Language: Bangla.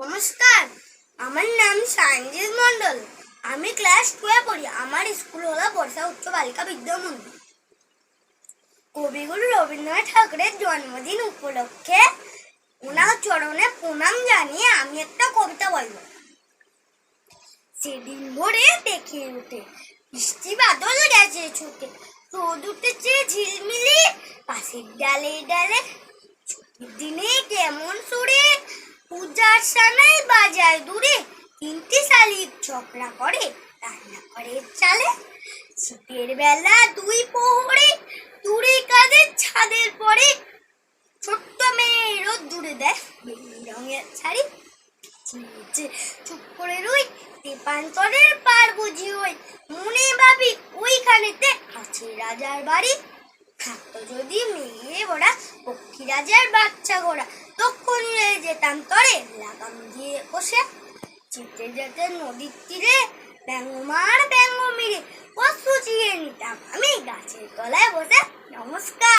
নমস্কার, আমার নাম সঞ্জিত মন্ডল আমি ক্লাস টুয়ে পড়ি। আমার স্কুল হলো বর্ষা উচ্চ বালিকা বিদ্যা মন্দির। কবিগুরু রবীন্দ্রনাথ ঠাকুরের জন্মদিন উপলক্ষে ওনার চরণে প্রণাম জানিয়ে আমি একটা কবিতা বলব। সেদিন ভোরে দেখে উঠে বৃষ্টি বাদল গেছে ছুটে। রোদ উঠেছে ঝিলমিলি, পাশের ডালে ডালে। দিনে কেমন সানাই বাজায় দূরে তিনটি শালিক ঝগড়া করে, রান্না করে চালে। শীতের বেলা দুই প্রহরে দূরে কাঁধে ছাদের পরে, ছোট্ট মেয়ে রোদ দূরে দেয় বেগুনি রঙের শাড়ি। চুপ করে রই তেপান্তরের পার বুঝি ওই, মনে ভাবি ওইখানেতে আছে রাজার বাড়ি। থাকতো যদি মেয়ে ওরা, পক্ষী রাজার বাচ্চা ঘোড়া। তখন নিয়ে যেতাম তরে। লাগাম দিয়ে বসে যেতে যেতে নদীর তীরে ব্যঙ্গ মিরে বস্তু চিয়ে নিতাম আমি গাছের তলায় বসে। নমস্কার।